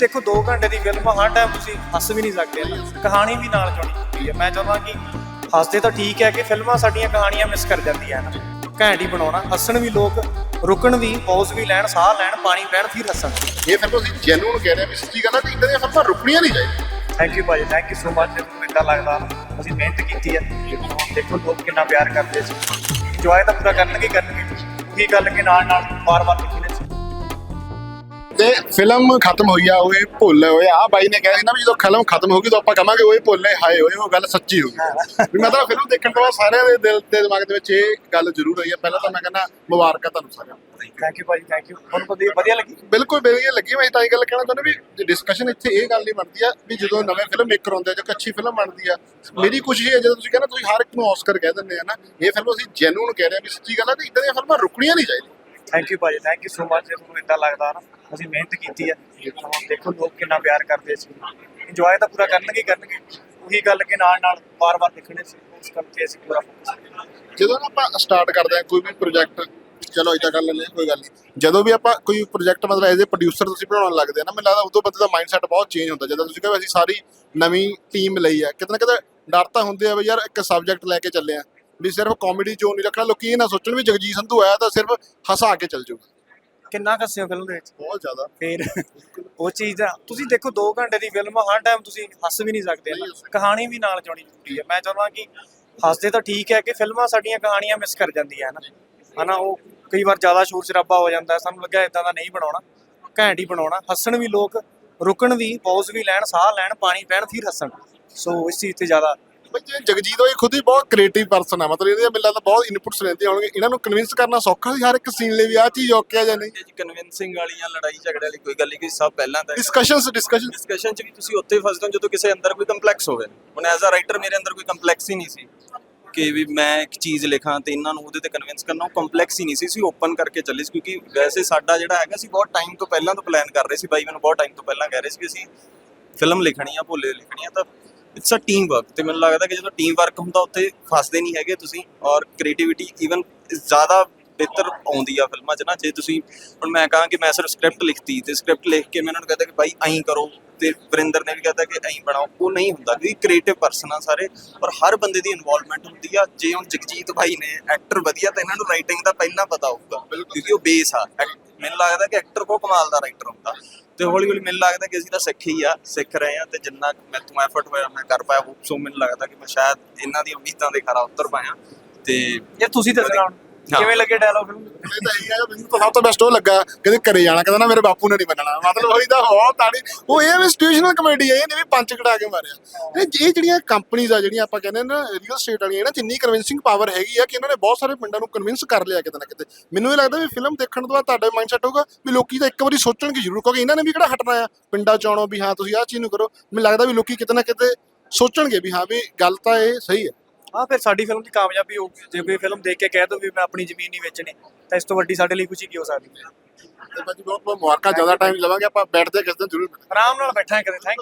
ਦੇਖੋ 2 ਘੰਟੇ ਦੀ ਫਿਲਮ ਹਰ ਟਾਈਮ ਤੁਸੀਂ ਹੱਸ ਵੀ ਨਹੀਂ ਸਕਦੇ। ਕਹਾਣੀ ਵੀ ਨਾਲ ਜੁੜੀ ਹੁੰਦੀ ਹੈ। ਮੈਂ ਚਾਹੁੰਦਾ ਕਿ ਹੱਸਦੇ ਤਾਂ ਠੀਕ ਹੈ ਕਿ ਫਿਲਮਾਂ ਸਾਡੀਆਂ ਕਹਾਣੀਆਂ ਮਿਸ ਕਰ ਜਾਂਦੀਆਂ ਹਨ। ਘੈਂਟ ਹੀ ਬਣਾਉਣਾ। ਹੱਸਣ ਵੀ ਲੋਕ ਰੁਕਣ ਵੀ ਪੌਜ਼ ਵੀ ਲੈਣ ਸਾਹ ਲੈਣ ਪਾਣੀ ਪੈਣ ਫਿਰ ਹੱਸਣ। ਇਹ ਫਿਰ ਤੁਸੀਂ ਜੈਨੂਨ ਕਹਿ ਰਹੇ ਹੋ ਵੀ ਸੱਚੀ ਗੱਲ ਹੈ ਤੇ ਇਦਾਂ ਦੀਆਂ ਫਿਲਮਾਂ ਰੁਕਣੀਆਂ ਨਹੀਂ ਚਾਹੀਦੀਆਂ। ਥੈਂਕ ਯੂ ਭਾਜੀ ਥੈਂਕ ਯੂ ਸੋ ਮਚ ਤੁਹਾਨੂੰ ਇਦਾਂ ਲੱਗਦਾ ਅਸੀਂ ਮਿਹਨਤ ਕੀਤੀ ਹੈ। ਦੇਖੋ ਲੋਕ ਕਿੰਨਾ ਪਿਆਰ ਕਰਦੇ ਸੀ। ਇੰਜੋਏ ਤਾਂ ਪੂਰਾ ਕਰਨਗੇ ਕਰਨਗੇ। ਉਹੀ ਗੱਲ ਕਿ ਨਾਲ ਨਾਲ ਵਾਰ-ਵਾਰ ਤੇ ਫਿਲਮ ਖਤਮ ਹੋਈ ਆ ਇਹ ਭੁੱਲ ਹੋਏ। ਆ ਬਾਈ ਨੇ ਕਿਹਾ ਸੀ ਨਾ ਵੀ ਜਦੋਂ ਫਿਲਮ ਖਤਮ ਹੋ ਗਈ ਤਾਂ ਆਪਾਂ ਕਹਾਂਗੇ ਇਹ ਭੁੱਲੇ ਹਾਏ ਹੋਏ ਉਹ ਗੱਲ ਸੱਚੀ ਹੋ ਗਈ। ਵੀ ਮਤਲਬ ਫਿਲਮ ਦੇਖਣ ਤੋਂ ਬਾਅਦ ਸਾਰਿਆਂ ਦੇ ਦਿਲ ਤੇ ਦਿਮਾਗ ਦੇ ਵਿੱਚ ਇਹ ਗੱਲ ਜ਼ਰੂਰ ਹੋਈ ਹੈ ਪਹਿਲਾਂ ਤਾਂ ਮੈਂ ਕਹਿੰਦਾ ਮੁਬਾਰਕਾਂ ਤੁਹਾਨੂੰ ਸਾਰਿਆਂ ਨੂੰ। ਥੈਂਕ ਯੂ ਭਾਜੀ ਥੈਂਕ ਯੂ ਤੁਹਾਨੂੰ ਵਧੀਆ ਵਧੀਆ ਲੱਗੀ। ਬਿਲਕੁਲ ਵਧੀਆ ਲੱਗੀ ਮੈਂ ਤਾਂ ਇਹ ਗੱਲ ਕਹਿਣਾ ਚਾਹੁੰਦਾ ਵੀ ਡਿਸਕਸ਼ਨ ਇੱਥੇ ਇਹ ਗੱਲ ਨਹੀਂ ਬਣਦੀ ਆ ਵੀ ਜਦੋਂ ਨਵੇਂ ਫਿਲਮ ਮੇਕਰ ਆਉਂਦੇ ਆ ਜਾਂ ਅੱਛੀ ਫਿਲਮ ਬਣਦੀ ਆ। ਮੇਰੀ ਕੋਸ਼ਿਸ਼ ਇਹ ਹੈ ਜਦੋਂ ਤੁਸੀਂ ਕਹਿੰਦੇ ਤੁਸੀਂ ਹਰ ਇੱਕ ਨੂੰ ਆਸਕਰ ਕਹਿ ਦਿੰਦੇ ਆ ਨਾ ਇਹ ਫਿਲਮ ਅਸੀਂ ਜੈਨੂਨ ਕਹਿ ਰਹੇ ਆ ਵੀ ਸੱਚੀ ਗੱਲ ਹੈ ਤੇ ਇਦਾਂ ਦੀਆਂ ਫਿਲਮਾਂ ਰੁਕਣੀਆਂ ਨਹੀਂ ਚਾਹੀਦੀਆਂ। ਥੈਂਕ ਯੂ ਭਾਜੀ ਥੈਂਕ ਯੂ ਸੋ ਮਚ ਤੁਹਾਨੂੰ ਇਦਾਂ ਲੱਗਦਾ ਨਾ, ਅਸੀਂ ਮਿਹਨਤ ਕੀਤੀ ਹੈ ਹੁਣ ਦੇਖੋ ਲੋਕ ਕਿੰਨਾ ਪਿਆਰ ਕਰਦੇ ਸੀ। ਇੰਜੋਏ ਤਾਂ ਪੂਰਾ ਕਰਨਗੇ ਕਰਨਗੇ। ਉਹੀ ਗੱਲ ਕਿ ਨਾਲ ਨਾਲ ਵਾਰ-ਵਾਰ ਲਿਖਣੇ ਸੀ। ਉਸ ਕਰਕੇ ਅਸੀਂ ਪੂਰਾ focus ਜਦੋਂ ਆਪਾਂ ਸਟਾਰਟ ਕਰਦੇ ਆ ਕੋਈ ਵੀ ਪ੍ਰੋਜੈਕਟ ਚਲੋ ਇਦਾਂ ਕਰ ਲੈਂਦੇ ਕੋਈ ਗੱਲ ਨਹੀਂ। ਜਦੋਂ ਵੀ ਆਪਾਂ ਕੋਈ ਪ੍ਰੋਜੈਕਟ ਮਤਲਬ ਐਜ਼ ਅ ਪ੍ਰੋਡਿਊਸਰ ਤੁਸੀਂ ਬਣਾਉਣ ਲੱਗਦੇ ਆ ਨਾ, ਮੈਨੂੰ ਲੱਗਦਾ ਉਦੋਂ ਬੰਦੇ ਦਾ ਮਾਈਂਡਸੈਟ ਬਹੁਤ ਚੇਂਜ ਹੁੰਦਾ। ਜਦੋਂ ਤੁਸੀਂ ਕਹਿੰਦੇ ਅਸੀਂ ਸਾਰੀ ਨਵੀਂ ਟੀਮ ਲਈ ਆ, ਕਿਤੇ ਨਾ ਕਿਤੇ ਡਰ ਤਾਂ ਹੁੰਦੇ ਆ ਵੀ ਯਾਰ ਇੱਕ ਸਬਜੈਕਟ ਲੈ ਕੇ ਚੱਲੇ ਆ। ਵੀ ਸਿਰਫ ਕਾਮੇਡੀ ਚੋਂ ਨਹੀਂ ਰੱਖਣਾ ਲੋਕੀ ਇਹ ਨਾ ਸੋਚਣ ਵੀ ਜਗਜੀਤ ਸੰਧੂ ਆਇਆ ਤਾਂ ਸਿਰਫ ਹਸਾ ਕੇ ਚੱਲ ਜਾਊਗਾ। ਕਿੰਨਾ ਕੱਸਿਓ ਫਿਲਮ ਦੇ ਵਿੱਚ? ਬਹੁਤ ਜ਼ਿਆਦਾ। ਫਿਰ ਉਹ ਚੀਜ਼ ਦਾ ਤੁਸੀਂ ਦੇਖੋ 2 ਘੰਟੇ ਦੀ ਫਿਲਮ ਹਰ ਟਾਈਮ ਤੁਸੀਂ ਹੱਸ ਵੀ ਨਹੀਂ ਸਕਦੇ। ਕਹਾਣੀ ਵੀ ਨਾਲ ਜੁੜੀ ਹੁੰਦੀ ਹੈ ਮੈਂ ਚਾਹੁੰਦਾ ਕਿ ਹੱਸਦੇ ਤਾਂ ਠੀਕ ਹੈ ਕਿ ਫਿਲਮਾਂ ਸਾਡੀਆਂ ਕਹਾਣੀਆਂ ਮਿਸ ਕਰ ਜਾਂਦੀਆਂ ਹਨ। ਹਨਾ ਉਹ ਕਈ ਵਾਰ ਜ਼ਿਆਦਾ ਸ਼ੋਰ ਸ਼ਰਾਬਾ ਹੋ ਜਾਂਦਾ ਸਾਨੂੰ ਲੱਗਿਆ ਇਦਾਂ ਦਾ ਨਹੀਂ ਬਣਾਉਣਾ ਘੈਂਟ ਹੀ ਬਣਾਉਣਾ। ਹੱਸਣ ਵੀ ਲੋਕ ਰੁਕਣ ਵੀ ਪੌਜ਼ ਵੀ ਲੈਣ ਸਾਹ ਲੈਣ ਪਾਣੀ ਪੈਣ ਫਿਰ ਹੱਸਣ। ਸੋ ਇਸ ਚੀਜ਼ ਤੇ ਜ਼ਿਆਦਾ ਜੇ ਜਗਜੀਤ ਹੋਈ ਖੁਦ ਹੀ ਬਹੁਤ ਕ੍ਰੀਏਟਿਵ ਪਰਸਨ ਆ ਮਤਲਬ ਇਹਦੇ ਮਿਲਦਾ ਤਾਂ ਬਹੁਤ ਇਨਪੁਟਸ ਲੈਂਦੇ ਹੋਣਗੇ। ਇਹਨਾਂ ਨੂੰ ਕਨਵਿੰਸ ਕਰਨਾ ਸੌਖਾ ਸੀ ਹਰ ਇੱਕ ਸੀਨ ਲਈ ਵੀ ਆਹ ਚੀਜ਼ ਓਕੇ ਆ ਜਾਂ ਨਹੀਂ? ਜੀ ਕਨਵਿੰਸਿੰਗ ਵਾਲੀਆਂ ਲੜਾਈ ਝਗੜੇ ਵਾਲੀ ਕੋਈ ਗੱਲ ਨਹੀਂ ਕਿ ਸਭ ਪਹਿਲਾਂ ਤਾਂ ਡਿਸਕਸ਼ਨਸ ਡਿਸਕਸ਼ਨ ਡਿਸਕਸ਼ਨ 'ਚ ਵੀ ਤੁਸੀਂ ਉੱਥੇ ਹੀ ਫਸਦੇ ਹੋ ਜਦੋਂ ਕਿਸੇ ਅੰਦਰ ਕੋਈ ਕੰਪਲੈਕਸ ਹੋਵੇ। ਹੁਣ ਐਜ਼ ਅ ਰਾਈਟਰ ਮੇਰੇ ਅੰਦਰ ਕੋਈ ਕੰਪਲੈਕਸ ਹੀ ਨਹੀਂ ਸੀ ਕਿ ਵੀ ਮੈਂ ਇੱਕ ਚੀਜ਼ ਲਿਖਾਂ ਤੇ ਇਹਨਾਂ ਨੂੰ ਉਹਦੇ ਤੇ ਕਨਵਿੰਸ ਕਰਨਾ ਉਹ ਕੰਪਲੈਕਸ ਹੀ ਨਹੀਂ ਸੀ। ਸੀ ਓਪਨ ਕਰਕੇ ਚੱਲੇ ਸੀ ਕਿਉਂਕਿ ਵੈਸੇ ਸਾਡਾ ਜਿਹੜਾ ਹੈਗਾ ਸੀ ਬਹੁਤ ਟਾਈਮ ਤੋਂ ਪਹਿਲਾਂ ਤੋਂ ਪਲਾਨ ਕਰ ਰਹੇ ਸੀ। ਬਾਈ ਮੈਨੂੰ ਬਹੁਤ ਟਾਈਮ ਤੋਂ ਪਹਿਲਾਂ ਕਹਿ ਰਹੇ ਸੀ ਕਿ ਅਸੀਂ ਫਿਲਮ ਲਿਖਣੀ ਆ ਭੋਲੇ ਲਿਖਣੀ ਆ ਤਾਂ ਇਟਸ ਅ ਟੀਮ ਵਰਕ ਤੇ ਮੈਨੂੰ ਲੱਗਦਾ ਕਿ ਜਦੋਂ ਟੀਮ ਵਰਕ ਹੁੰਦਾ ਉੱਥੇ ਫਸਦੇ ਨਹੀਂ ਹੈਗੇ ਤੁਸੀਂ ਔਰ ਕ੍ਰੀਏਟੀਵਿਟੀ ਈਵਨ ਜ਼ਿਆਦਾ ਬਿਹਤਰ ਆਉਂਦੀ ਆ ਫਿਲਮਾਂ 'ਚ ਨਾ। ਜੇ ਤੁਸੀਂ ਹੁਣ ਮੈਂ ਕਹਾਂ ਕਿ ਮੈਂ ਸਿਰਫ ਸਕ੍ਰਿਪਟ ਲਿਖਤੀ ਤੇ ਸਕ੍ਰਿਪਟ ਲਿਖ ਕੇ ਮੈਂ ਇਹਨਾਂ ਨੂੰ ਕਹਿੰਦਾ ਕਿ ਭਾਈ ਐਂ ਕਰੋ ਤੇ ਵਰਿੰਦਰ ਨੇ ਵੀ ਕਹਿੰਦਾ ਕਿ ਐਂ ਬਣਾਓ। ਉਹ ਨਹੀਂ ਹੁੰਦਾ। ਕਿਉਂਕਿ ਕ੍ਰੀਏਟਿਵ ਪਰਸਨ ਆ ਸਾਰੇ ਔਰ ਹਰ ਬੰਦੇ ਦੀ ਇਨਵੋਲਵਮੈਂਟ ਹੁੰਦੀ ਆ। ਜੇ ਹੁਣ ਜਗਜੀਤ ਭਾਈ ਨੇ ਐਕਟਰ ਵਧੀਆ ਤਾਂ ਇਹਨਾਂ ਨੂੰ ਰਾਈਟਿੰਗ ਦਾ ਪਹਿਲਾਂ ਪਤਾ ਹੋਊਗਾ। ਕਿਉਂਕਿ ਉਹ ਬੇਸ ਆ। ਮੈਨੂੰ ਲੱਗਦਾ ਕਿ ਐਕਟਰ ਕੋ ਕਮਾਲ ਦਾ ਰਾਈਟਰ ਹੁੰਦਾ। ਤੇ ਹੌਲੀ ਹੌਲੀ ਮੈਨੂੰ ਲੱਗਦਾ ਕਿ ਅਸੀਂ ਤਾਂ ਸਿੱਖ ਹੀ ਆ ਸਿੱਖ ਰਹੇ ਆ ਤੇ ਜਿੰਨਾ ਮੈਂ ਤੋਂ ਐਫਰਟ ਹੋਇਆ ਮੈਂ ਕਰ ਪਾਇਆ ਹੋਪ ਸੋ ਮੈਨੂੰ ਲੱਗਦਾ ਕਿ ਮੈਂ ਸ਼ਾਇਦ ਇਹਨਾਂ ਦੀ ਉਮੀਦਾਂ ਦੇ ਖਰਾ ਉਤਰ ਪਾਇਆ। ਤੇ ਇਹ ਤੁਸੀਂ ਦੱਸਣਾ। ਕਿਵੇਂ ਲੱਗੇ ਡਾਇਲੌਗ ਫਿਲਮ ਇਹ ਤਾਂ ਇਹ ਹੈ ਮੈਨੂੰ ਤਾਂ ਸਭ ਤੋਂ ਬੈਸਟ ਉਹ ਲੱਗਾ, ਕਹਿੰਦੇ ਘਰੇ ਜਾਣਾ, ਕਹਿੰਦਾ ਨਾ ਮੇਰੇ ਬਾਪੂ ਨੇ ਨਹੀਂ ਮੰਨਣਾ। ਮਤਲਬ ਉਹੀ ਤਾਂ ਬਹੁਤ ਤਾੜੀ ਉਹ ਇਹ ਵੀ ਸਿਚੁਏਸ਼ਨਲ ਕਮੇਡੀ ਹੈ ਇਹ ਵੀ ਪੰਚ ਕਢਾ ਕੇ ਮਾਰਿਆ। ਇਹ ਜਿਹੜੀਆਂ ਕੰਪਨੀਆਂ ਆ, ਜਿਹੜੀਆਂ ਆਪਾਂ ਕਹਿੰਦੇ ਨਾ ਰੀਅਲ ਸਟੇਟ ਵਾਲੀਆਂ ਇਹਨਾਂ ਚ ਕਨਵਿੰਸਿੰਗ ਪਾਵਰ ਹੈਗੀ ਆ ਕਿ ਇਹਨਾਂ ਨੇ ਬਹੁਤ ਸਾਰੇ ਪਿੰਡਾਂ ਨੂੰ ਕਨਵਿੰਸ ਕਰ ਲਿਆ ਕਿਤੇ ਨਾ ਕਿਤੇ। ਮੈਨੂੰ ਇਹ ਲੱਗਦਾ ਵੀ ਫਿਲਮ ਦੇਖਣ ਤੋਂ ਬਾਅਦ ਤੁਹਾਡਾ ਮਾਈਂਡਸੈਟ ਹੋਊਗਾ ਵੀ ਲੋਕੀ ਤਾਂ ਇੱਕ ਵਾਰੀ ਸੋਚਣਗੇ ਜ਼ਰੂਰ, ਕਿਉਂਕਿ ਇਹਨਾਂ ਨੇ ਵੀ ਕਿਹੜਾ ਹਟਣਾ ਆ। ਪਿੰਡਾਂ ਚ ਆਉਣੋਂ ਵੀ ਹਾਂ, ਤੁਸੀਂ ਆਹ ਚੀਜ਼ ਨੂੰ ਕਰੋ। ਮੈਨੂੰ ਲੱਗਦਾ ਵੀ ਲੋਕੀ ਕਿਤੇ ਨਾ ਕਿਤੇ ਸੋਚਣਗੇ ਵੀ ਹਾਂ, ਵੀ ਗੱਲ ਤਾਂ ਇਹ ਸਹੀ ਹੈ। ਹਾਂ, ਫਿਰ ਸਾਡੀ ਫਿਲਮ ਦੀ ਕਾਮਯਾਬੀ ਹੋਊਗੀ। ਜੇ ਕੋਈ ਫਿਲਮ ਦੇਖ ਕੇ ਕਹਿ ਦੋ ਵੀ ਮੈਂ ਆਪਣੀ ਜ਼ਮੀਨ ਨਹੀਂ ਵੇਚਣੀ ਤਾਂ ਇਸ ਤੋਂ ਵੱਡੀ ਸਾਡੇ ਲਈ ਖੁਸ਼ੀ ਕੀ ਹੋ ਸਕਦੀ ਹੈ ਤੇ ਬਾਜੀ ਬਹੁਤ ਬਹੁਤ ਮੁਬਾਰਕਾਂ ਜ਼ਿਆਦਾ ਟਾਈਮ ਲਵਾਂਗੇ ਆਪਾਂ ਬੈਠਦੇ ਕਿਸੇ ਦਿਨ ਜ਼ਰੂਰ। ਆਰਾਮ ਨਾਲ ਬੈਠਾਂਗੇ ਕਦੇ ਥੈਂਕ